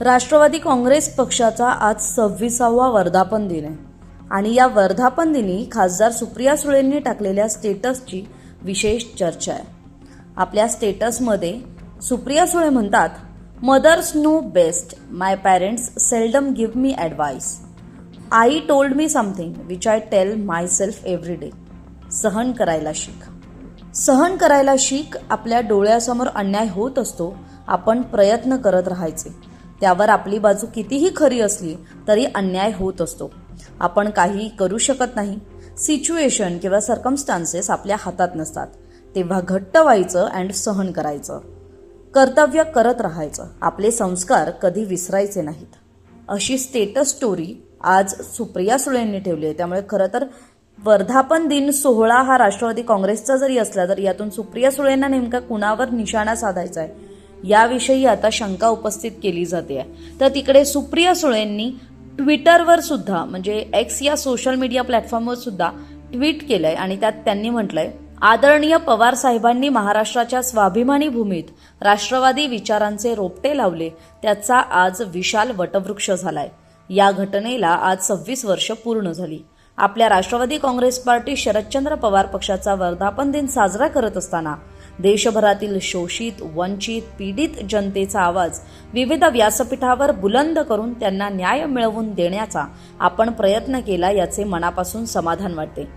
राष्ट्रवादी काँग्रेस पक्षाचा आज सव्वीसावा वर्धापन दिन आहे. आणि या वर्धापन दिनी खासदार सुप्रिया सुळेंनी टाकलेल्या स्टेटसची विशेष चर्चा आहे. आपल्या स्टेटसमध्ये सुप्रिया सुळे म्हणतात mothers know best my parents seldom give me advice I told me something which I tell myself every day सहन करायला शिक. सहन करायला शिक आपल्या डोळ्यासमोर अन्याय होत असतो आपण प्रयत्न करत राहायचे. त्यावर आपली बाजू कितीही खरी असली तरी अन्याय होत असतो. आपण काही करू शकत नाही. सिच्युएशन किंवा सर्कमस्टान्सेस आपल्या हातात नसतात. तेव्हा घट्ट व्हायचं अँड सहन करायचं. कर्तव्य करत राहायचं. आपले संस्कार कधी विसरायचे नाहीत. अशी स्टेटस स्टोरी आज सुप्रिया सुळेंनी ठेवली आहे. त्यामुळे खरं तर वर्धापन दिन सोहळा हा राष्ट्रवादी काँग्रेसचा जरी असला तरी यातून सुप्रिया सुळेंना नेमका कुणावर निशाणा साधायचा आहे? याविषयी आता शंका उपस्थित केली जाते. तर तिकडे सुप्रिया सुळेंनी ट्विटरवर सुद्धा म्हणजे एक्स या सोशल मीडिया प्लॅटफॉर्मवर सुद्धा ट्विट केलंय आणि त्यात त्यांनी म्हटलंय आदरणीय पवार साहेबांनी महाराष्ट्राच्या स्वाभिमानी भूमीत राष्ट्रवादी विचारांचे रोपटे लावले त्याचा आज विशाल वटवृक्ष झालाय. या घटनेला आज सव्वीस वर्ष पूर्ण झाली. आपल्या राष्ट्रवादी काँग्रेस पार्टी शरदचंद्र पवार पक्षाचा वर्धापन दिन साजरा करत असताना देशभरातील शोषित वंचित पीडित जनतेचा आवाज विविध व्यासपीठावर बुलंद करून त्यांना न्याय मिळवून देण्याचा आपण प्रयत्न केला याचे मनापासून समाधान वाटते.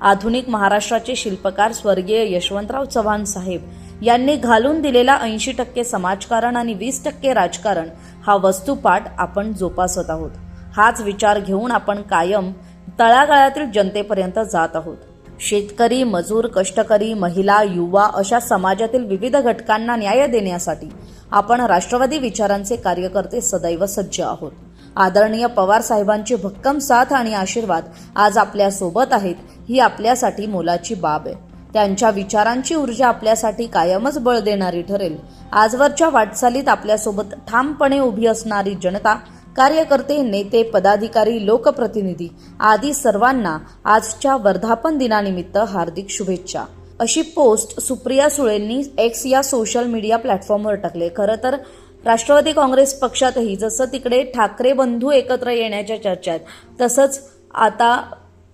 आधुनिक महाराष्ट्राचे शिल्पकार स्वर्गीय यशवंतराव चव्हाण साहेब यांनी घालून दिलेला ऐंशी टक्के समाजकारण आणि वीस टक्के राजकारण हा वस्तुपाठ आपण जोपासत आहोत. हाच विचार घेऊन आपण कायम तळागाळातील जनतेपर्यंत जात आहोत. शेतकरी मजूर कष्टकरी महिला युवा अशा समाजातील विविध घटकांना न्याय देण्यासाठी आपण राष्ट्रवादी विचारांचे कार्यकर्ते सदैव सज्ज आहोत. आदरणीय पवार साहेबांची भक्कम साथ आणि आशीर्वाद आज आपल्यासोबत आहेत ही आपल्यासाठी मोलाची बाब आहे. त्यांच्या विचारांची ऊर्जा आपल्यासाठी कायमच बळ देणारी ठरेल. आजवरच्या वाटचालीत आपल्यासोबत ठामपणे उभी असणारी जनता कार्यकर्ते नेते पदाधिकारी लोकप्रतिनिधी आदी सर्वांना आजच्या वर्धापन दिनानिमित्त हार्दिक शुभेच्छा. अशी पोस्ट सुप्रिया सुळेंनी एक्स या सोशल मीडिया प्लॅटफॉर्मवर टाकले. खरं तर राष्ट्रवादी काँग्रेस पक्षातही जसं तिकडे ठाकरे बंधू एकत्र येण्याच्या चर्चा आहेत तसंच आता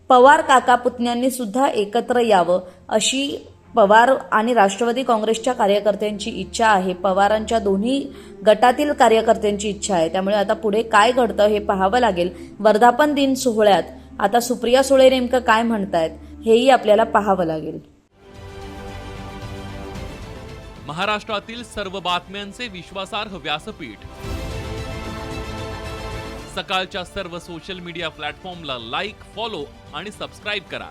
पवार काका पुतण्यांनी सुद्धा एकत्र यावं अशी पवार आणि राष्ट्रवादी काँग्रेसच्या कार्यकर्त्यांची इच्छा आहे. पवारांच्या दोन्ही गटातील कार्यकर्त्यांची इच्छा आहे. त्यामुळे आता पुढे काय घडतं हे पाहावं लागेल. वर्धापन दिन सोहळ्यात आता सुप्रिया सुळे नेमकं काय म्हणतायत हेही आपल्याला पाहावं लागेल. महाराष्ट्रातील सर्व बातम्यांचे विश्वासार्ह व्यासपीठ. सकाळच्या सर्व सोशल मीडिया प्लॅटफॉर्मला लाईक फॉलो आणि सबस्क्राईब करा.